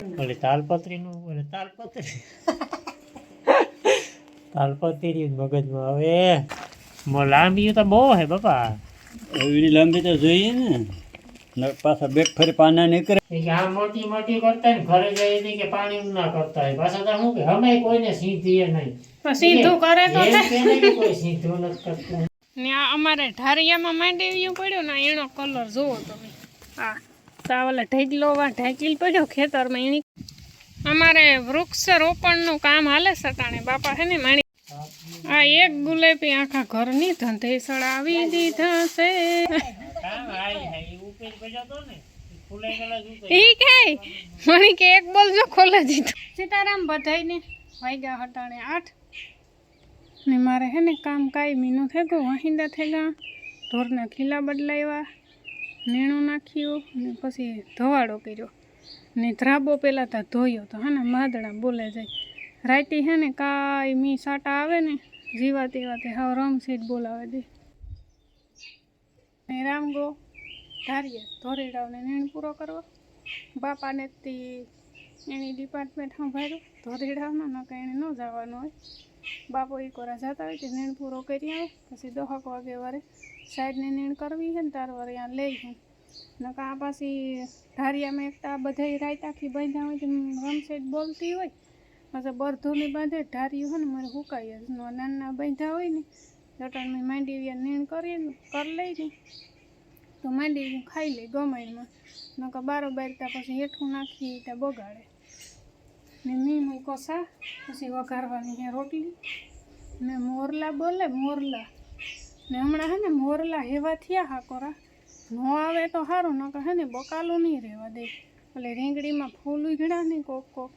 ઓલી તાલપત્રીનું ઓલે તાલપત્રી. તાલપત્રી મગજમાં આવે. લાંબી તો બહુ હે બાપા. એવી લાંબી તો જોઈએ ને. પાછા બેગ ફરી પાના નીકળે. આ મોટી મોટી કરતા ને ઘરે જઈને કે પાણી ના કરતા હોય. પાછા તો શું કે અમે કોઈને સીધીએ નહીં. સીધું કરે તો નહીં કોઈ સીધું નથી કરતું. ને આ અમારે ઢારિયામાં માંડી પડ્યું ને એનો કલર જોવો તમે. હા. સાવલે ઢેગલો વા ઢાંકીલ પડ્યો ખેતરમાં એની અમારે વૃક્ષ રોપણનું કામ હાલે સટાણે બાપા હે ને માણી. આ એક ગુલેબી આખા ઘરની ધંધે સળાવી દીધા છે. ઠીક હે તો મણી કે એક બોલ જો ખોલે દીધું. સીતારામ બધાયને વાગ્યા હટાણે આઠ. ને મારે હે ને કામ મીનું થઈ ગયું વાહિંદા થઈ ગયા ઢોરના ખીલા બદલાવ્યા. નીણું નાખ્યું ને પછી ધવાડો કર્યો. ને ધ્રાબો પહેલાં તો ધોયો તો હે ને માદડા બોલે જાય. રાતી હે ને કાંઈ મી સાટા આવે ને, જીવા તેવા તે હાવ રમ સીટ બોલાવે દે. ને રામ ગો, ધારીએ ધોરીડાવને નીણ પૂરો કરવો. બાપાને તે એની ડિપાર્ટમેન્ટ સંભાળ્યું. ધોરીડાવમાં ન કાંઈ એને ન જવાનું હોય. બાપો એ કોરા જતા હોય તે નીણ પૂરો કરી આવે, પછી દોહક વાગે વારે સાઈડની નીણ કરવી છે ને તાર વારે ત્યાં લઈ હું. નકા આ પાછી ધારિયામાં એકતા બધા રાયતાથી બાંધ્યા હોય તો રમસેટ બોલતી હોય, પછી બરધોની બાંધે, ધાર્યું હોય ને મારે હુકાઈ જ નાના બાંધ્યા હોય ને જટણમાં માંડી નીણ કરી કરી લઈ ને તો માંડી ખાઈ લે ગમાઈમાં નકર બારો બાર પછી હેઠું નાખી ત્યાં બગાડે. ને મી મૂકો સા પછી વઘારવાની હે રોટલી. ને મોરલા બોલે, મોરલા. ને હમણાં હે ને મોરલા હેવા થયા હા કોરા. નો આવે તો સારું નકર હે ને બકાલું નહીં રહેવા દે. એટલે રીંગણીમાં ફૂલ ઉઘડા ને કોક કોક.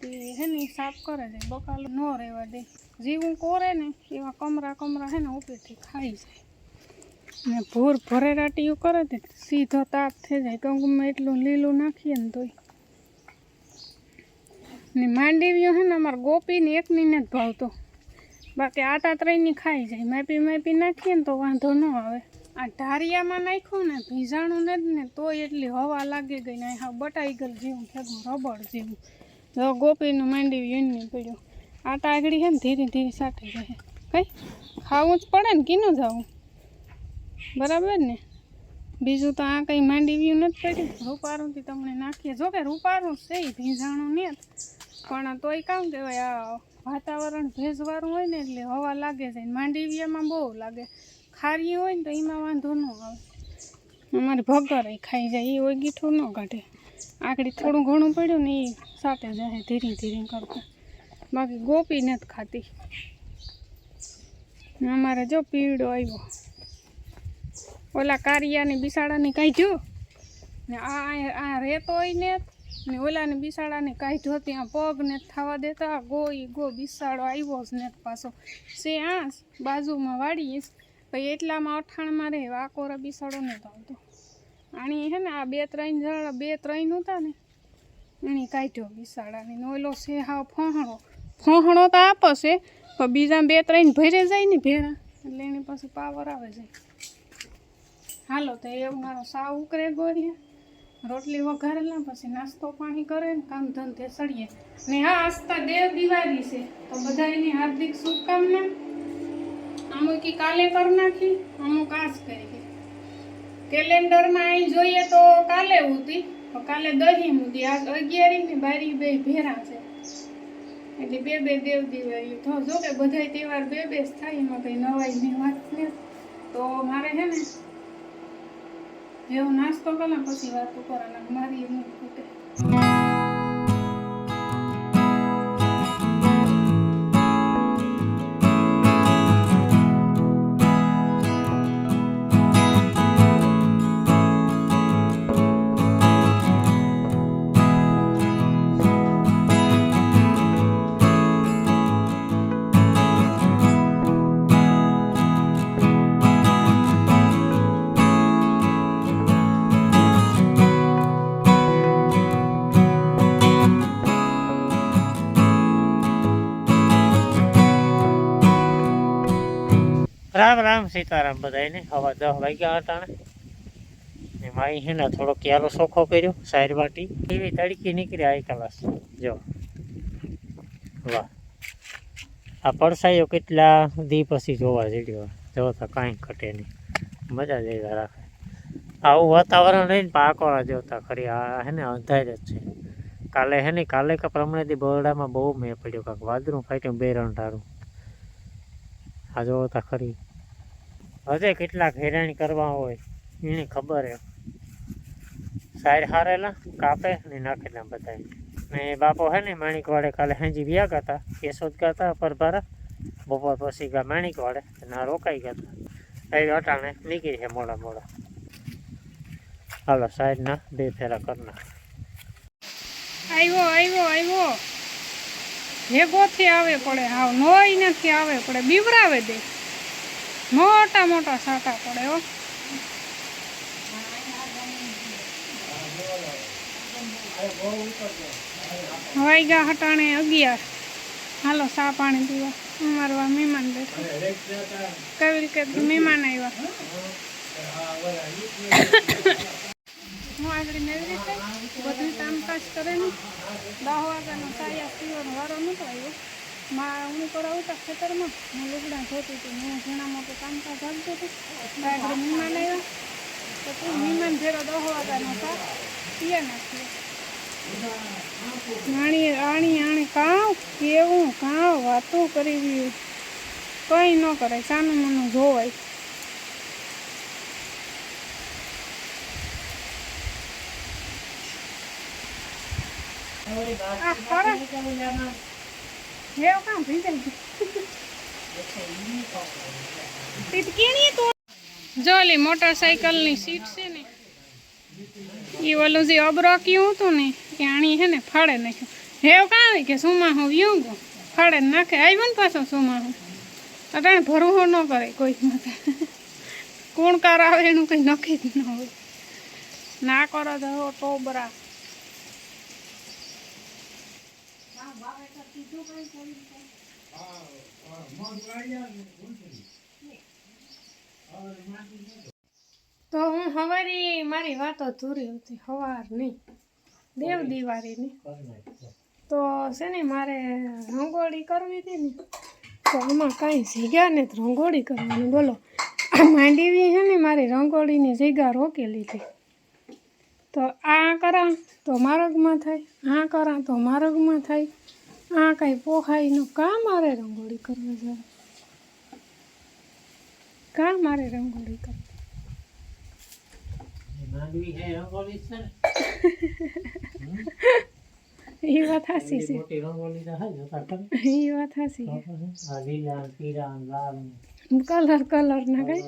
તે હે ને સાફ કરે છે, બકાલું ન રહેવા દે. જીવું કોરે ને, એવા કમરા કમરા હે ને ઉપરથી ખાઈ જાય. ને ભૂર ભરેરાટીયું કરે તે, સીધો તાપ થઈ જાય કંકુમાં એટલું લીલું નાખીએ ને તોય. ને માંડવીઓ હે ને અમારે ગોપીને એકની ને જ ભાવતો. બાકી આટા ત્રણની ખાઈ જાય. માપી માપી નાખીએ ને તો વાંધો ન આવે. આ ઢારિયામાં નાખ્યું ને, ભીજાણું ને જ ને, તોય એટલી હવા લાગી ગઈ ને હા બટાઈ ગયેલ જેવું ભેગું રબડ જેવું. જો ગોપીનું માંડવી એની પડ્યું. આટા આગળ છે ને ધીરે ધીરે સાટી જાય કઈ? ખાવું જ પડે ને, કીનું જવું? બરાબર ને? બીજું તો આ કંઈ માંડવ્યું નથી પડ્યું? રૂપારુંથી તમને નાખીએ. જો કે રૂપારું છે ઈ, ભીંજાણું ને જ. પણ તોય કામ કહેવાય, આ વાતાવરણ ભેજવાળું હોય ને એટલે હવા લાગે છે માંડવીયામાં બહુ લાગે. ખારી હોય ને તો એમાં વાંધો ન આવે. અમારે ભગર ખાઈ જાય, એ હોય ગીઠું ન કાઢે આકડી થોડું ઘણું પડ્યું ને એ સાટે જાય ધીરે ધીરે કરતા. બાકી ગોપી નથી ખાતી. અમારે જો પીળો આવ્યો. ઓલા કારિયાની બિસાડાની કાઢ્યો ને આ આ- રેતો હોય ને ને ઓલાને બિસાડાને કાઢ્યો ત્યાં પગ ને થવા દેતા ગો, ઈ ગો બિસાડો આવ્યો જ ને પાછો. સે આસ બાજુમાં વાળીશ પછી એટલામાં અઠાણમાં રહે વાકોરા બિસાડો નહોતો આવતો. આણી હે ને, આ બે ત્રણ જણ બે ત્રણ હતા ને એની કાઢ્યો બિસાડાને. ને ઓલો છે હાવ ફોહણો. ફોહણો તો આપશે પણ બીજા બે ત્રણ ભરે જાય ને ભેરા, એટલે એની પાસે પાવર આવે છે. હાલો તો એ મારો સાવ ઉકરે ગોળીએ રોટલી વઘારેલા, પછી નાસ્તો પાણી કરે ને કામ ધંધે સળીએ ને હા આસ્તા દેવ દિવાળી છે. તો બધાની હાર્દિક શુભકામના. અમુક કાલે કરી નાખી, અમુક આજ કરી કેલેન્ડરમાં અહીં જોઈએ તો કાલે ઉતી તો કાલે દહીં મૂકી આજ અગિયારી ને બારી બે ભેરા છે. એટલે બે બે દેવ દિવાળી. તો જો કે બધાય તહેવાર બે બે થાય, એમાં કંઈ નવાઈ નવાઈની વાત ને તો મારે છે ને જેવો નાસ્તો કરે પછી વાતો કરવાના મારી એમ રામ રામ સીતારામ બધાને હવા દસ વાગ્યા હતા ને. માઈ છે ને થોડો ક્યારો સોખો કર્યો સાઈડ વાટી. એવી તડકી નીકળી આ કલાસ. જો. વાહ. આ પડસાઈઓ કેટલા દી પછી જોવા જડ્યો જો તો કાંઈ ઘટે નહીં. મજા જ આવ્યા રાખે. આવું વાતાવરણ રહીને પાકોળા જોતા ખરી. આ હે ને અંધાર જ છે. કાલે હે ને, કાલે કે પ્રમાણેથી બરોડામાં બહુ મેં પડ્યો. કાંક વાદરું ફાટ્યું બે રંટારું આ જોવો તા ખરી. હજે કેટલાક હેરાન કરવા હોય, એને ખબર હે સાઈડ હારેલા, કાપે ને નાખેલા બધા ને બાપો હે ને માણિકવાડે કાલે હાંજી વ્યા હતા કેશોદ ગયા હતા પરભારા બપોર પછી ગયા માણિકવાડે ના રોકાઈ ગયા હતા એ અટાણે નીકળી છે મોડા મોડા. હાલો સાઈડના બે ફેરા કરના આવ્યો આવ્યો આવ્યો ભેગોથી આવે પડે, હાવ નોય નથી આવે પડે બીવરાવે દે. મોટા મોટા સાટા પડે, હો. વાગ્યા હટાણે અગિયાર. હાલો સા પાણી પીવા. અમારું મહેમાન બેઠા. કેવી રીતે મહેમાન આવ્યા? હું આગળ એવી રીતે બધું કામકાજ કરે ને. દસ વાગ્યાનો સાયા પીવાનો. વારો નહોતો આવ્યો. માં હું પર આવતા ખેતરમાં. હું લુગડા ધોતી હતી. હું ઘણા મોટું કામકાજ આવતું હતું. આગળ મહેમાન આવ્યા. તો તું મહેમાન ભેરો દસ હતા પીએ નાખીએ આણી આણી આણી કાવ, કેવું, કાવ, વાતો કરી રહ્યું. કંઈ ન કરે સાનું મનું જોવાય. આ ખરા હેવ કામ ભીંજાઈ ગયું ટીટકીણી તો જો ઓલી મોટરસાઇકલની સીટ છે ને એ ઓલું જે અબરોક્યું હતું ને કે આણી છે ને ફાડે નાખ્યું. હેવ કાં કે સુમા હું યુ ગો ફાડે નાખે. આવ્યો ને પાછો સુમા હું. અટાણે ભરવો ન કરે કોઈ માથે. કોણ કાર આવે એનું કંઈ નક્કી જ ન હોય. ના કરો તો ટોબરા. તો હું હવારી મારી વાતો ધૂરી હતી હવારની દેવ દિવાળીની. તો છે ને મારે રંગોળી કરવી હતી ને તો એમાં કાંઈ જગ્યા ને રંગોળી કરવાની. બોલો માંડીવી છે ને મારી રંગોળીની જગ્યા રોકેલી હતી તો આ કરા તો માર્ગમાં થાય આ કરા તો માર્ગમાં થાય. આ કાંઈ પોહાઈનું કા મારે રંગોળી કરવા જાય કા મારે રંગોળી કરવી? એ વાત હાસી છે. મોટી રંગોળી એ વાત હાસી કલર કલર ના કઈ?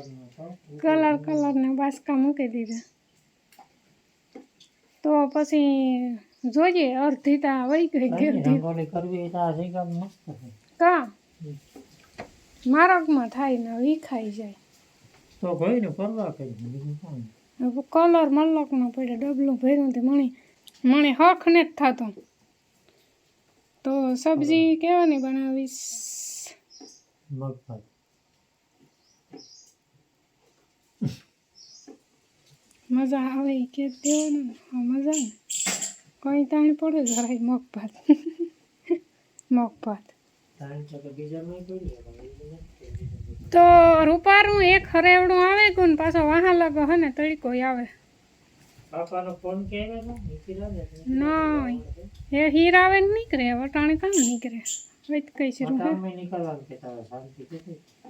કલર કલર ના બાસકા મૂકી દીધા. તો પછી જોઈએ અડધી તા વહી ગઈ રંગોળી કરવી તો આ મસ્ત છે. કા? મારકમાં થાય ને વિખાઈ જાય. તો કોઈ ને પરવા કરી બીજું નહીં. કલર મલકનો પડે ડબલું ભર્યું તે મણી મણી હક ને જ થતો. તો સબ્જી કેવાની બનાવીશ? મગફળી. મજા આવે કે દેવાનું મજા ને કઈ તાણી પડે જરાય મગ ભાત મગ તો કે બીજા માં પડી જાય પણ એ નથી. તો રૂપારું એક હરેવડું આવે કુન પાછો વાહા લગો હે ને તળીકો આવે? બાપાનો ફોન ને? એ હીર આવે ને નીકળે વટાણે કામ નીકળે? વૈત કઈ છે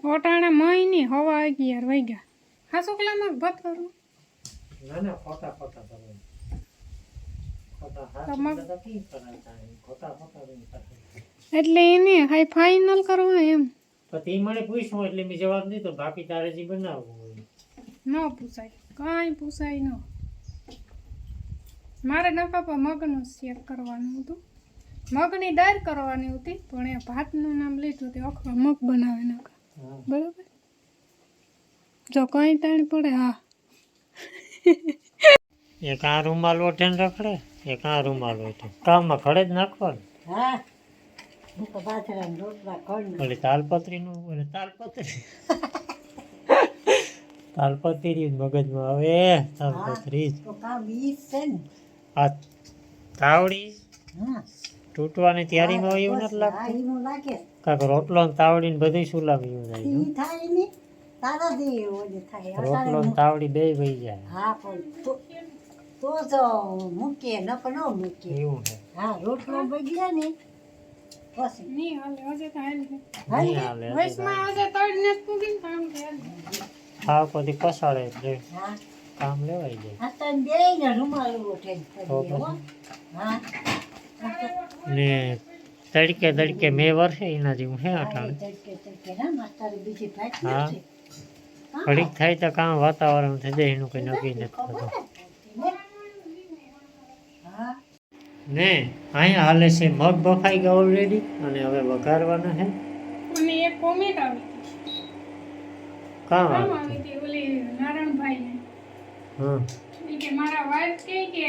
વટાણે મહિની હવા અગિયાર વાગ્યા હા શુક્લામાં ભત કરું? ના ના ફોટા ખોટા એટલે એને હાઈ ફાઇનલ કરવું એમ. પછી મને પૂછવું એટલે મેં જવાબ દીધો બાકી તારે જે બનાવવું હોય. ન પૂછાય કાંઈ પૂછાય ન. મારે ના પર મગનું શેક કરવાનું હતું. મગની દાળ કરવાની હતી પણ એ ભાતનું નામ લીધું તે અખવા મગ બનાવે નાખા બરાબર? જો કંઈ તાણ પડે હા. એક આ રૂમાલ ઓઠે ને રખડે એક આ રૂમાલ ઓઢે કામમાં ખડે જ નાખવાનું. ઓલી તાલપત્રીનું તાલપત્રી. તાલપત્રી મગજમાં આવે તાલપત્રી આ તાવડી તૂટવાની તૈયારીમાં એવું નથી લાગતું. એવું લાગે કાંક રોટલો ને તાવડી ને. બધું એવું દે ઓલે થાય. રોટલો ને તાવડી બે વહી જાય. હા પણ તો તો મૂકીએ ન નક ન મૂકીએ. એવું છે. હા રોટલો બગડ્યા ને પછી. નહીં હાલે હજે તો હાલે. હાલે? હજી હજે તડ ને પૂગીને કામ કે હા પછી પસાડે એટલે હા. કામ લેવાઈ જાય. આ તને બે ને રૂમાલ ઉઠે તો હા. ને તડકે તડકે મેં વર્ષે એના જેવું હે અટાણે. તડકે તડકે ના માસ્તરે બીજી ભાત હા. નથી. ઘડીક થાય તો કામ વાતાવરણ થઈ જાય એનું કઈ નક્કી નથી થતું હા ને અહીં હાલે છે મગ બફાઈ ગયા ઓલરેડી અને હવે વઘારવાના છે અને એક કોમેન્ટ આવી કામ આવી હતી ઓલી નારાયણભાઈ ને હા કે મારા વાઈફ કે કે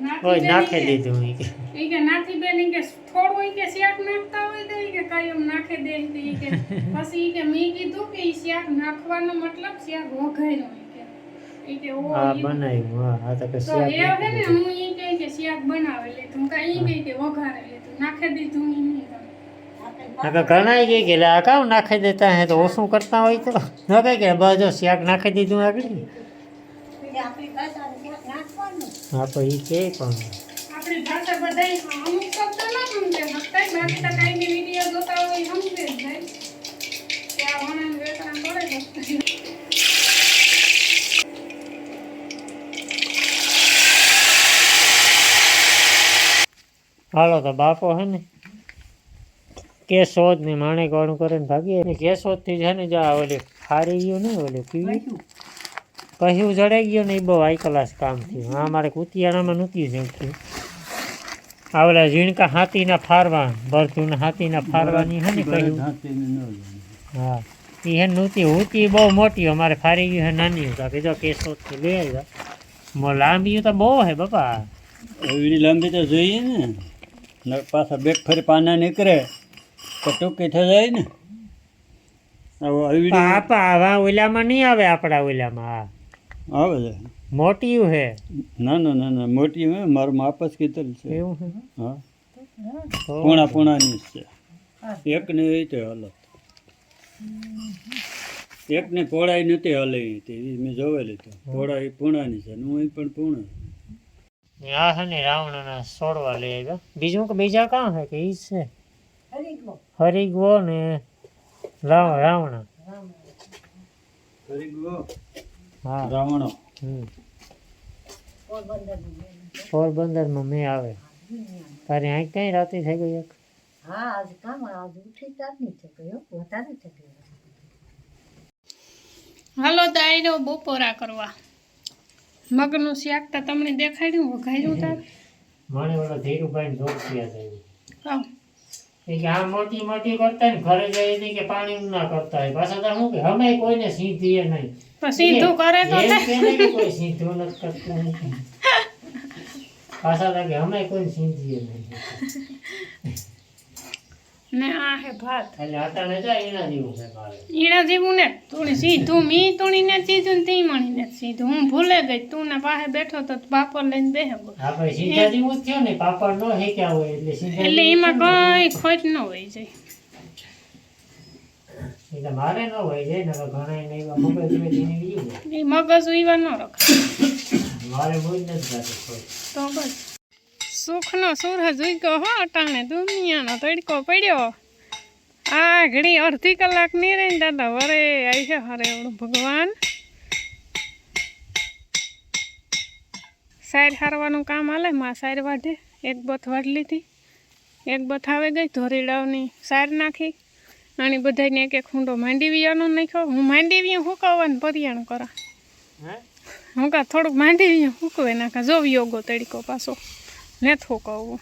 નાખી નાખી દીધું કે. ઈ કે નાથી બેન કે થોડું કે શાક નાખતા હોય તો કે કાયમ નાખી દે કે. પછી કે મેં કીધું કે શાક નાખવાનો મતલબ શાક વઘાર્યો. ઈ કે ઈ કે ઓ હા ઈ- બનાવ્યું. હા હા તો કે તો શાક એ હવે નાખી ને દીધું. હું ઈ કહે કે શાક બનાવી લીધું કાં ઈ કહે કે વઘારે લીધું નાખી દીધું ઈ નહીં ગમે. નકર ઘણાય કહે કે લે આ કામ નાખી દેતા હે તો ઓછું કરતા હોય તો. ન કહે કે બસ જો શાક નાખી દીધું આગળ. પછી આપણી ભાષાને ક્યાંક નાખવાનું હા તો ઈ કે પણ. આપણી ભાષા બધાય અમુક શબ્દ ના સમજે. શકતાય બાકી તો કાંઈ બી વીડિયો જોતા હોય એ સમજે જ જાય. કે આ વણાને વેચાણ પડે હાલો તો બાપો હે ને કેશોદ ને માણેક વાળું કરે ને ભાગીએ. ને કેશોદથી છે ને જા ઓલી હારી ગયું ને ઓલી પીવી. કહ્યું જડાઈ ગયો ને એ બહુ હાઈ ક્લાસ કામ થયું. હા મારે કુતિયાણામાં નહોતી જડતું આ ઓલા ઝીણકા હાથીના ફારવા ભરતું હાથીના ફારવાની હે ને કહ્યું. હાથીને ન લઈએ. હા. એ હે નહોતી હુતી બહુ મોટી અમારે ફારી ગયું હે નાની. હતા કે જો કેશોદથી લઈ આવ્યા. મો લાંબી તો બહુ હે બાપા. એવડી લાંબી તો જોઈએ ને. ને પાછા બેક ફરી પાના નીકળે તો ટૂંકી થઈ જાય ને. આવો ઓલામાં નહીં આવે આપણા ઓલામાં આવે છે. મોટી હે ના ના ના ના મોટી હે મારું માપ જ કીધેલ છે. એવું હે. પૂણા પૂણાની છે. એકને એ તો હાલત. એકની પહોળાઈ નથી હલે તે મેં જોવેલી તો. પહોળાઈ પૂણાની છે ને હું પણ પૂણા. આ હે ને રાવણના છોડવા લઈ આવ્યા. બીજું કે બીજા કાં છે કે ઈ છે? હરીગો હરિગવો ને રાવ રાવણ. હા. રાવણ. પોરબંદરમાં મેં આવે. તારે અહીં કઈ રાતે થઈ ગઈ એક? હા આજ કામ આજ ઉઠી તાર નહીં થઈ ગયો વધારે થઈ ગયો હાલો તો આયરો બપોરા કરવા. મગનું શાક તો તમને દેખાડ્યું વઘાર્યું તાર મને ઓલો ધીરુભાઈ જોડતી હતા કામ એ કે આ મોટી મોટી કરતા ને ઘરે જઈ નહીં કે પાણી ના કરતા હોય. પાછા તો શું કે અમે કોઈને સીધીએ નહીં. સીધું કરે તો ને કોઈ સીધું નથી કરતું પાછા કે અમે કોઈ સીધીએ નહીં. ને આ હે ભાત. એટલે અટાણે જાય એના જેવું છે મારે. ઈણા જેવું ને તુણી સીધું મી તુણીને સીધું ને મણી ને સીધું. હું ભૂલે ગઈ તું ને પાસે બેઠો તો પાપડ લઈને બેહે હા ભાઈ સીધા જેવું થયું ને પાપડ ન હેક્યા હોય એટલે સીધા એટલે એમાં કઈ ખોટ ન હોય જાય. એટલે મારે ન હોય જાય ને ઘણા ને એવા મગજ હોય તેને બીજું એ મગજ ઉઈવા ન રખાય. મારે બહુ જ નથી જાતું તો બસ. સુખનો સૂરજ ઉગ્યો હો અટાણે દુનિયાનો તડકો પડ્યો. આ ઘડી અડધી કલાકની રહીને દાદા વરે આવી છે હરે એવડું ભગવાન. સાઈડ હારવાનું કામ હાલે માં સાઈડ વાઢે. એક બથ વાઢ લીધી. એક બથ આવે ગઈ ધોરીડાવની સાર નાખી. અને બધાને એક એક ખૂંડો માંડીવિયાનો નાખ્યો. હું માંડીવિયા હુકાવવાનું પરિયાણ કરા. હું? કા થોડુંક માંડીવિયા હુકવે નાખા જો યોગો તડકો પાછો. ને થોકવવું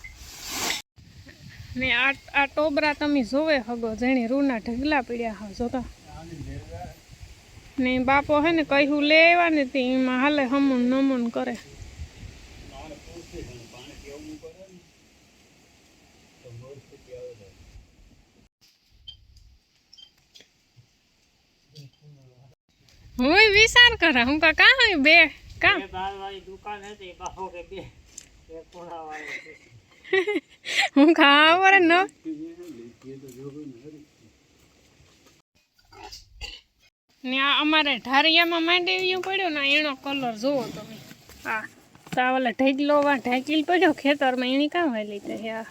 ને આ આ ટોબરા તમે જોવે હગો જેને રૂના ઢગલા પીડ્યા હા જોતા. ને બાપો હે ને કહ્યું લે આવ્યા ને તે એમાં હાલે હમુન નમુન કરે. હું વિચાર કરા, હું કા કાં હોય બે? કામ દુકાન હતી, બાપો કે બે. હું ખાવા પડે ને? આ અમારે ઢારિયામાં માંડવ્યું પડ્યો ને, એનો કલર જોવો તમે. હા આ ઢેકલો વા ઢેકીલ પડ્યો, ખેતરમાં એની કાં વાલી તે આ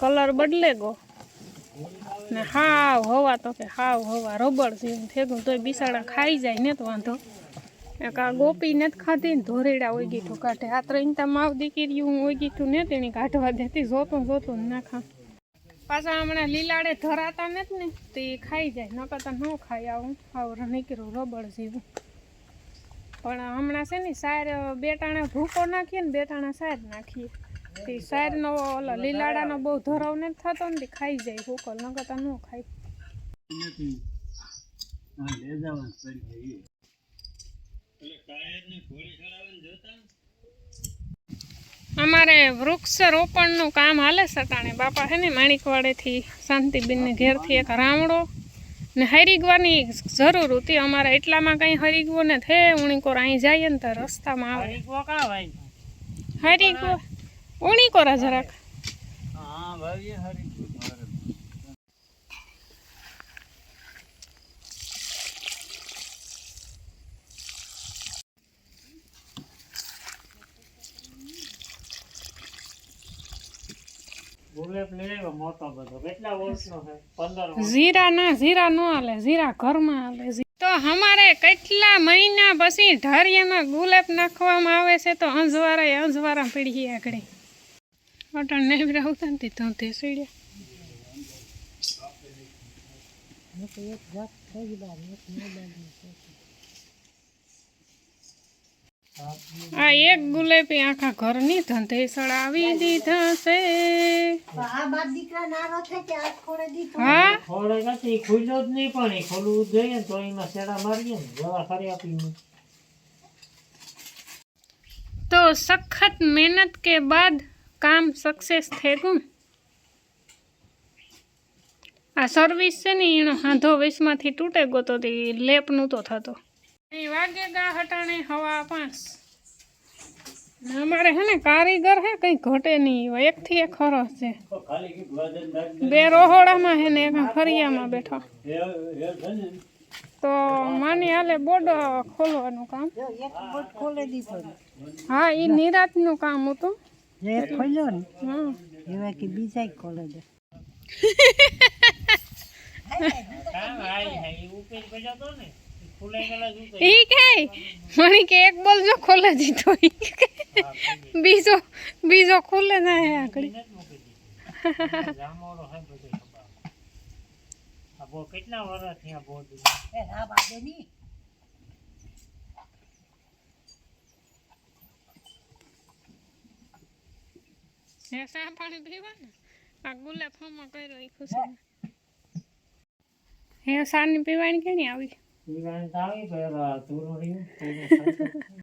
કલર બદલે ગો. ને હાવ હવા તો કે હાવ હવા, રબડ એમ થેગું તોય બિસાડા ખાઈ જાય ને તો વાંધો. એક ગોપી ને ખાધી ને ધોરેડા ઓગી ઠું કાઢે. આ ત્રણ માવ દીકરી હું ઓગી ઠું ને તેની કાઢવા દેતી, જોતું જોતું ના ખા. પાછા હમણાં લીલાડે ધરાતા નથી ને, તે એ ખાઈ જાય, નકર તો ન ખાઈ આવું. આવું નીકળ્યું રબડ જેવું. પણ હમણાં છે ને સાર, બેટાણા ભૂકો નાખીએ ને બેટાણા સાર નાખીએ. તે સારનો ઓલો લીલાડાનો બહુ ધરાવ નથી થતો ને તે ખાઈ જાય ભૂકો, નકર તો ન ખાય. અમારે વૃક્ષ રોપણનું કામ હાલે સટાણે બાપા છે ને માણિકવાડેથી શાંતિબેનને ઘેરથી એક રામડો ને હરિગવાની જરૂર હતી. અમારે એટલામાં કંઈ હરિગવો ને થે ઉણીકોર અહીં જઈએ ને તો રસ્તામાં આવે. હરીકવો કાં ઉણીકોરા જરાક. હા ભાઈ હરી મારે બુલેટ લઈ આવ્યો મોટો બધો કેટલા વોલ્ટનો છે પંદર વોલ્ટ જીરા ના જીરા નો હાલે જીરા ઘરમાં હાલે. જી- તો અમારે કેટલા મહિના પછી ઢારિયામાં ગુલાબ નાખવામાં આવે છે તો અંજવારા અંજવારા પીડી આગળ. અટણ નહીં આવતા ને તો તે સીડ્યા. આ એક ગુલાબી આખા ઘરની ધંધે સડાવી દીધા છે. હા? ખોડે નથી ખુલ્યો જ નહીં પણ ખોલવું જોઈએ તો એમાં સેડા મારીએ ને દવા ખરી આપીને તો સખત મહેનત કે બાદ કામ સક્સેસ થયું આ સર્વિસ છે ને એનો હાંધો વેસમાંથી તૂટે ગયો તો લેપનું તો થતો. એ વાગે ગા હટાણે હવા પાંચ. અમારે હે ને કારીગર હે કઈ ઘટે નહીં. એકથી એક ખરસ છે. બે રોહોડામાં હે ને એક ફરિયામાં બેઠો. તો માની હાલે બોર્ડ ખોલવાનું કામ? જો એક બોટ ખોલે હા એ નિરાતનું કામ હતું. જે ખોલ્યો ને હમ એવા કે બીજા ખોલે દે કામ હાઈ હાઈ ઉપર પડ્યો તો ને. એ ઈ કે મણી કે એક બોલ જો ખોલે દીધો બીજો બીજો ખુલે ના હે આગળ હે બધો ખબર. આ બો કેટલા વર્ષ થયા બોર્ડ એ હા બાબે ની. હે સા પાણી પીવા ને. આ ગુલાબ ફોમાં કર્યો ઈ ખુશી હે? સાની પીવાની કેણી આવી? ઈ વાંધો આવી ગયો તુરું રહ્યું તુરું ખાઈ.